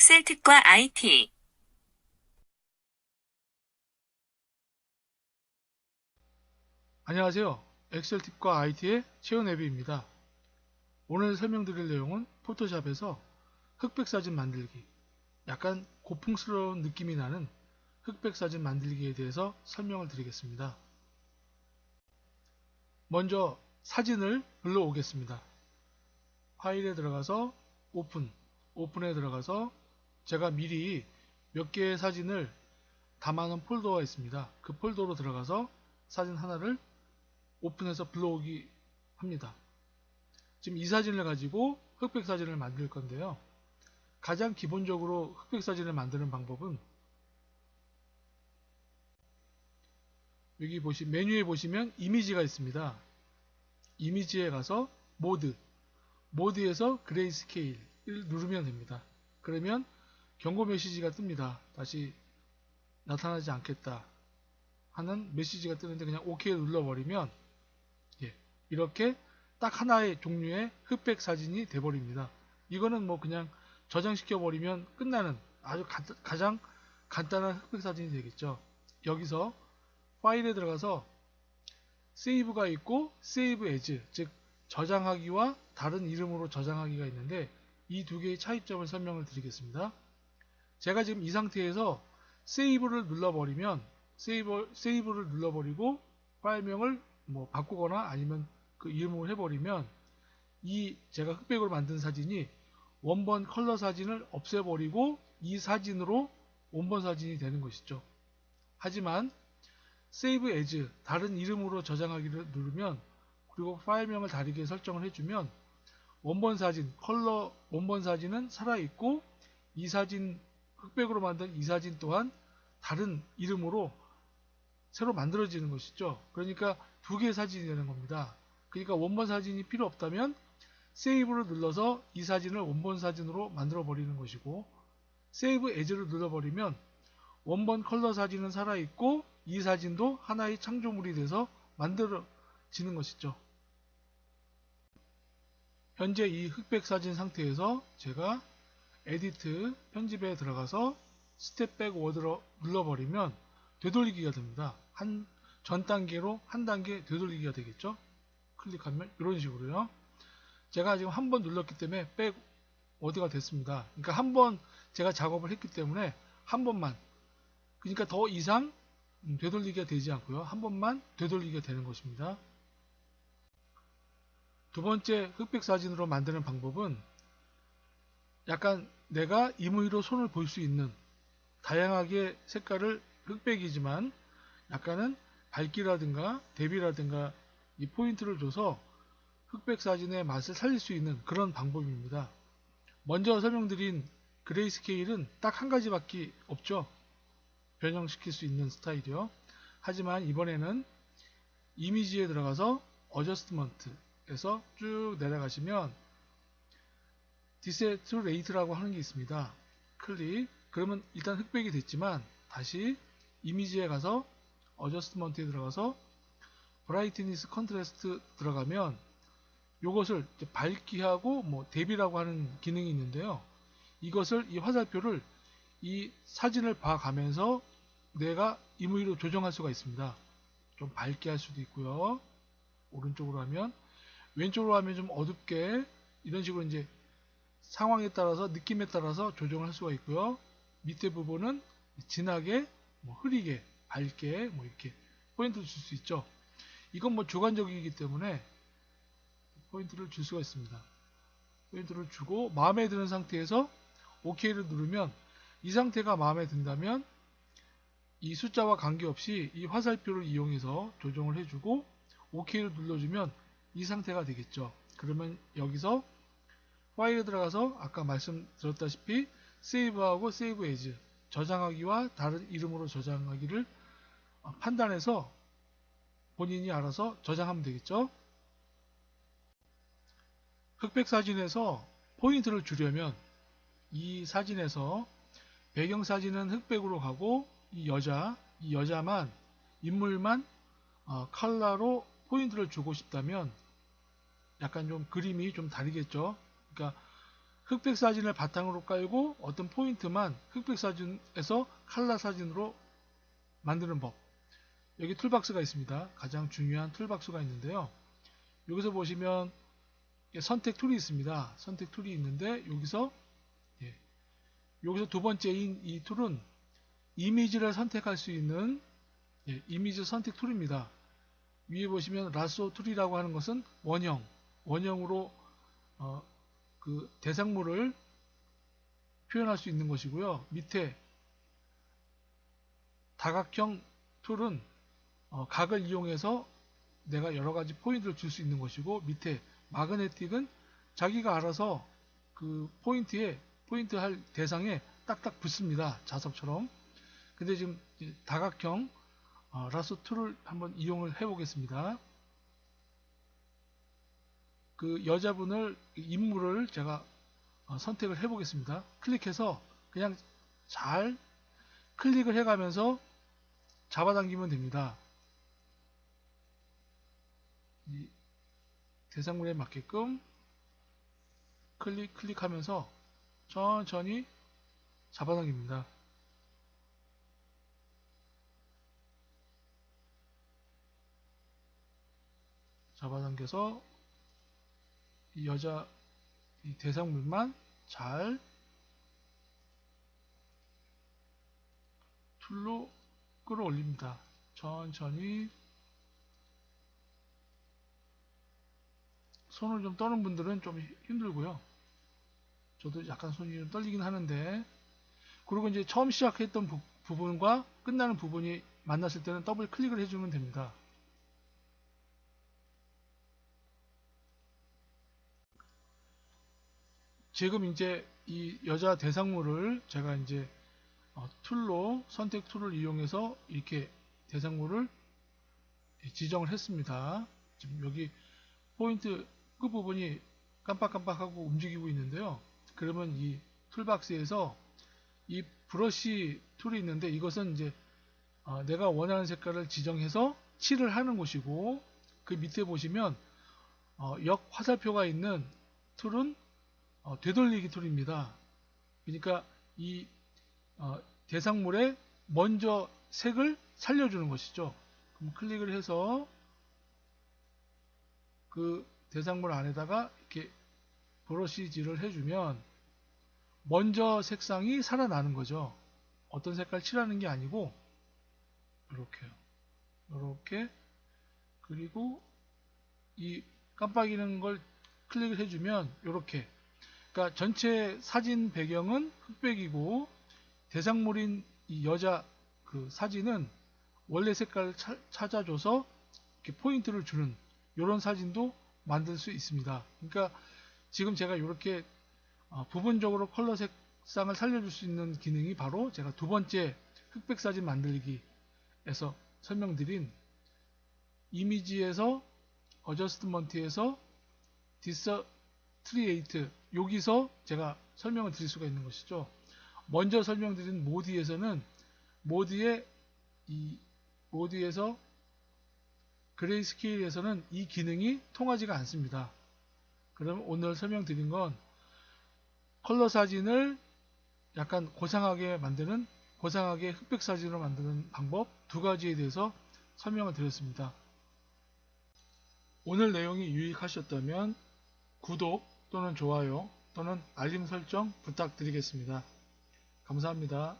엑셀 특과 IT 안녕하세요. 엑셀 팁과 IT의 최은애비입니다. 오늘 설명드릴 내용은 포토샵에서 흑백 사진 만들기, 약간 고풍스러운 느낌이 나는 흑백 사진 만들기에 대해서 설명을 드리겠습니다. 먼저 사진을 불러오겠습니다. 파일에 들어가서 오픈, 오픈에 들어가서 제가 미리 몇 개의 사진을 담아놓은 폴더가 있습니다. 그 폴더로 들어가서 사진 하나를 오픈해서 불러오기 합니다. 지금 이 사진을 가지고 흑백 사진을 만들 건데요. 가장 기본적으로 흑백 사진을 만드는 방법은 여기 보시 메뉴에 보시면 이미지가 있습니다. 이미지에 가서 모드, 모드에서 그레이스케일을 누르면 됩니다. 그러면 경고 메시지가 뜹니다. 다시 나타나지 않겠다 하는 메시지가 뜨는데 그냥 OK 눌러버리면 예, 이렇게 딱 하나의 종류의 흑백 사진이 돼버립니다. 이거는 뭐 그냥 저장시켜 버리면 끝나는 아주 가, 가장 간단한 흑백 사진이 되겠죠. 여기서 파일에 들어가서 세이브가 있고 세이브 에즈 즉 저장하기와 다른 이름으로 저장하기가 있는데 이 두 개의 차이점을 설명을 드리겠습니다. 제가 지금 이 상태에서 세이브를 눌러버리면 세이브, 세이브를 눌러버리고 파일명을 뭐 바꾸거나 아니면 그 이름으로 해버리면 이 제가 흑백으로 만든 사진이 원본 컬러 사진을 없애버리고 이 사진으로 원본 사진이 되는 것이죠. 하지만 세이브 에즈 다른 이름으로 저장하기를 누르면 그리고 파일명을 다르게 설정을 해주면 원본 사진 컬러 원본 사진은 살아있고 이 사진 흑백으로 만든 이 사진 또한 다른 이름으로 새로 만들어지는 것이죠. 그러니까 두 개의 사진이 되는 겁니다. 그러니까 원본 사진이 필요 없다면 세이브를 눌러서 이 사진을 원본 사진으로 만들어 버리는 것이고 세이브 에즈를 눌러버리면 원본 컬러 사진은 살아있고 이 사진도 하나의 창조물이 돼서 만들어지는 것이죠. 현재 이 흑백 사진 상태에서 제가 에디트 편집에 들어가서 스텝백 워드로 눌러버리면 되돌리기가 됩니다. 한 전 단계로 한 단계 되돌리기가 되겠죠. 클릭하면 이런 식으로요. 제가 지금 한 번 눌렀기 때문에 백 워드가 됐습니다. 그러니까 한 번 제가 작업을 했기 때문에 한 번만 그러니까 더 이상 음, 되돌리기가 되지 않고요. 한 번만 되돌리기가 되는 것입니다. 두 번째 흑백 사진으로 만드는 방법은 약간 내가 임의로 손을 볼 수 있는 다양하게 색깔을 흑백이지만 약간은 밝기라든가 대비라든가 이 포인트를 줘서 흑백 사진의 맛을 살릴 수 있는 그런 방법입니다. 먼저 설명드린 그레이스케일은 딱 한 가지밖에 없죠. 변형시킬 수 있는 스타일이요. 하지만 이번에는 이미지에 들어가서 어저스트먼트에서 쭉 내려가시면 디세트 레이트라고 하는 게 있습니다. 클릭 그러면 일단 흑백이 됐지만 다시 이미지에 가서 어저스트먼트에 들어가서 브라이트니스 컨트라스트 들어가면 이것을 밝기하고 뭐 대비라고 하는 기능이 있는데요. 이것을 이 화살표를 이 사진을 봐가면서 내가 임의로 조정할 수가 있습니다. 좀 밝게 할 수도 있고요. 오른쪽으로 하면 왼쪽으로 하면 좀 어둡게 이런 식으로 이제 상황에 따라서 느낌에 따라서 조정을 할 수가 있고요. 밑에 부분은 진하게 뭐 흐리게 밝게 뭐 이렇게 포인트를 줄 수 있죠. 이건 뭐 주관적이기 때문에 포인트를 줄 수가 있습니다. 포인트를 주고 마음에 드는 상태에서 OK를 누르면 이 상태가 마음에 든다면 이 숫자와 관계없이 이 화살표를 이용해서 조정을 해주고 OK를 눌러주면 이 상태가 되겠죠. 그러면 여기서 파일에 들어가서 아까 말씀드렸다시피 세이브하고 세이브 에즈 저장하기와 다른 이름으로 저장하기를 판단해서 본인이 알아서 저장하면 되겠죠. 흑백 사진에서 포인트를 주려면 이 사진에서 배경 사진은 흑백으로 가고 이 여자, 이 여자만 인물만 어, 컬러로 포인트를 주고 싶다면 약간 좀 그림이 좀 다르겠죠. 그러니까 흑백 사진을 바탕으로 깔고 어떤 포인트만 흑백 사진에서 칼라 사진으로 만드는 법. 여기 툴박스가 있습니다. 가장 중요한 툴박스가 있는데요. 여기서 보시면 선택 툴이 있습니다. 선택 툴이 있는데 여기서 예, 여기서 두 번째인 이 툴은 이미지를 선택할 수 있는 예, 이미지 선택 툴입니다. 위에 보시면 라소 툴이라고 하는 것은 원형, 원형으로 어, 그 대상물을 표현할 수 있는 것이고요. 밑에 다각형 툴은 어, 각을 이용해서 내가 여러 가지 포인트를 줄 수 있는 것이고 밑에 마그네틱은 자기가 알아서 그 포인트에 포인트 할 대상에 딱딱 붙습니다. 자석처럼. 근데 지금 다각형 어, 라소 툴을 한번 이용을 해 보겠습니다. 그 여자분을 인물을 제가 어, 선택을 해 보겠습니다. 클릭해서 그냥 잘 클릭을 해 가면서 잡아당기면 됩니다. 이 대상물에 맞게끔 클릭 클릭하면서 천천히 잡아당깁니다. 잡아당겨서 이 여자 이 대상물만 잘 툴로 끌어올립니다. 천천히 손을 좀 떠는 분들은 좀 힘들고요. 저도 약간 손이 좀 떨리긴 하는데 그리고 이제 처음 시작했던 부, 부분과 끝나는 부분이 만났을 때는 더블 클릭을 해주면 됩니다. 지금 이제 이 여자 대상물을 제가 이제 어, 툴로 선택 툴을 이용해서 이렇게 대상물을 지정을 했습니다. 지금 여기 포인트 끝부분이 깜빡깜빡하고 움직이고 있는데요. 그러면 이 툴박스에서 이 브러쉬 툴이 있는데 이것은 이제 어, 내가 원하는 색깔을 지정해서 칠을 하는 곳이고 그 밑에 보시면 어, 역 화살표가 있는 툴은 어, 되돌리기 툴입니다. 그러니까 이 어, 대상물에 먼저 색을 살려주는 것이죠. 그럼 클릭을 해서 그 대상물 안에다가 이렇게 브러쉬질을 해주면 먼저 색상이 살아나는 거죠. 어떤 색깔 칠하는 게 아니고 이렇게요. 이렇게 그리고 이 깜빡이는 걸 클릭을 해주면 이렇게 그러니까 전체 사진 배경은 흑백이고 대상물인 이 여자 그 사진은 원래 색깔을 차, 찾아줘서 이렇게 포인트를 주는 이런 사진도 만들 수 있습니다. 그러니까 지금 제가 이렇게 어, 부분적으로 컬러 색상을 살려줄 수 있는 기능이 바로 제가 두 번째 흑백 사진 만들기에서 설명드린 이미지에서 어저스트먼트에서 디서트리에이트 여기서 제가 설명을 드릴 수가 있는 것이죠. 먼저 설명드린 모드에서는 모드의 이 모드에서 그레이스케일에서는 이 기능이 통하지가 않습니다. 그럼 오늘 설명드린 건 컬러 사진을 약간 고상하게 만드는 고상하게 흑백 사진으로 만드는 방법 두 가지에 대해서 설명을 드렸습니다. 오늘 내용이 유익하셨다면 구독 또는 좋아요 또는 알림 설정 부탁드리겠습니다. 감사합니다.